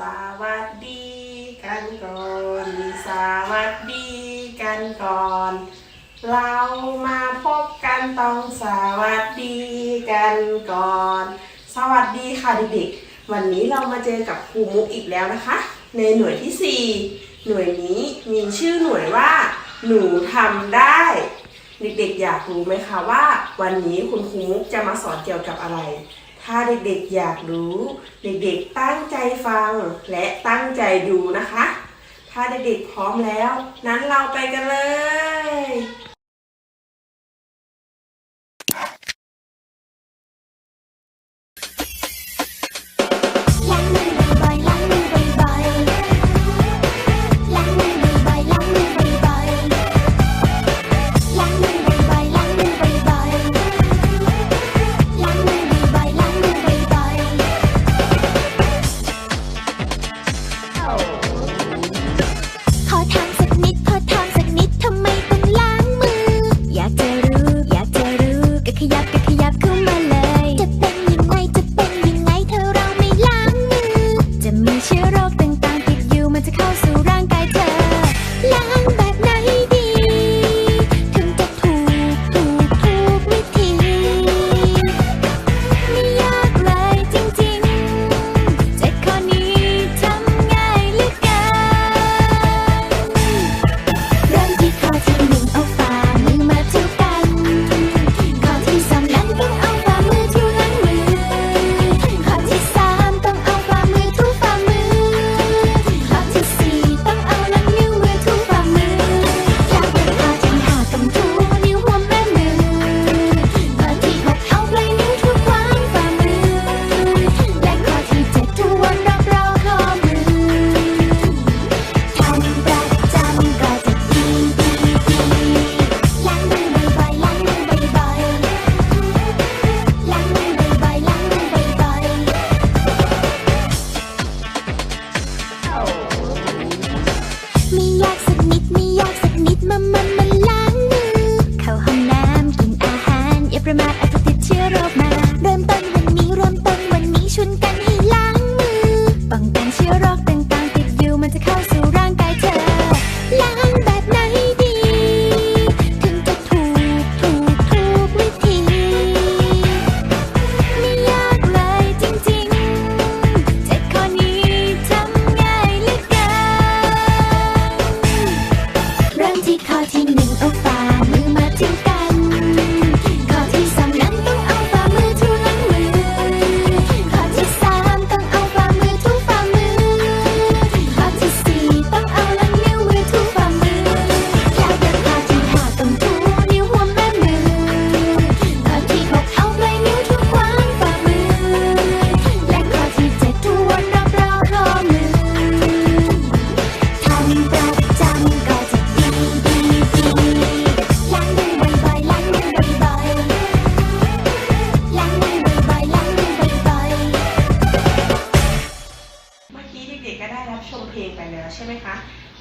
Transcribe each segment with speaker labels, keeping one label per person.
Speaker 1: สวัสดีกันก่อน สวัสดีกันก่อน เรามาพบกันต้องสวัสดีกันก่อน สวัสดีค่ะเด็กๆ วันนี้เรามาเจอกับครูมุกอีกแล้วนะคะ ในหน่วยที่ 4 หน่วยนี้มีชื่อหน่วยว่า หนูทำได้ เด็กๆ อยากรู้ไหมคะว่า วันนี้คุณครูมุกจะมาสอนเกี่ยวกับอะไร ถ้าเด็กๆอยากรู้ เด็กๆตั้งใจฟังและตั้งใจดูนะคะ ถ้าเด็กๆพร้อมแล้ว นั้นเราไปกันเลย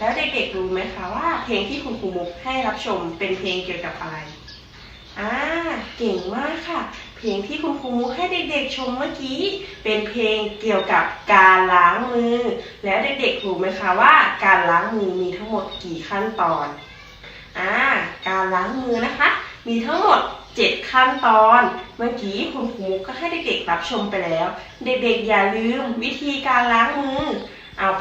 Speaker 2: แล้วเด็กๆรู้ไหม
Speaker 1: คะว่าเพลงที่คุณครูมุกให้รับชมเป็นเพลงเกี่ยวกับอะไรอ่าเก่งมากค่ะ เพลงที่คุณครูมุกให้เด็กๆชมเมื่อกี้ เป็นเพลงเกี่ยวกับการล้างมือ แล้วเด็กๆรู้ไหมคะว่าการล้างมือมีทั้งหมดกี่ขั้นตอนอ่าการล้างมือนะคะ มีทั้งหมด 7 ขั้นตอน เมื่อกี้คุณครูมุกก็ให้เด็กๆรับชมไปแล้ว เด็กๆอย่าลืมวิธีการล้างมือ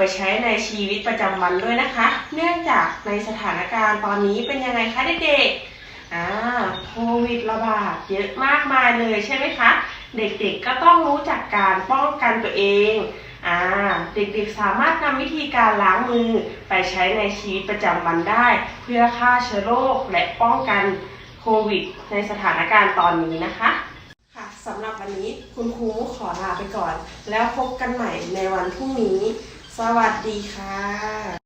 Speaker 1: ไปใช้ในชีวิตประจำวันด้วยนะคะ เนื่องจากในสถานการณ์ตอนนี้เป็นยังไงคะเด็กๆอ่าโควิดระบาดเยอะมากมายเลยใช่ไหมคะ เด็กๆก็ต้องรู้จักการป้องกันตัวเองอ่าเด็กๆสามารถนำวิธีการล้างมือไปใช้ในชีวิตประจำวันได้ เพื่อฆ่าเชื้อโรคและป้องกันโควิด ในสถานการณ์ตอนนี้นะคะค่ะสำหรับวันนี้คุณครูขอลาไปก่อน แล้วพบกันใหม่ในวันพรุ่งนี้ สวัสดีค่ะ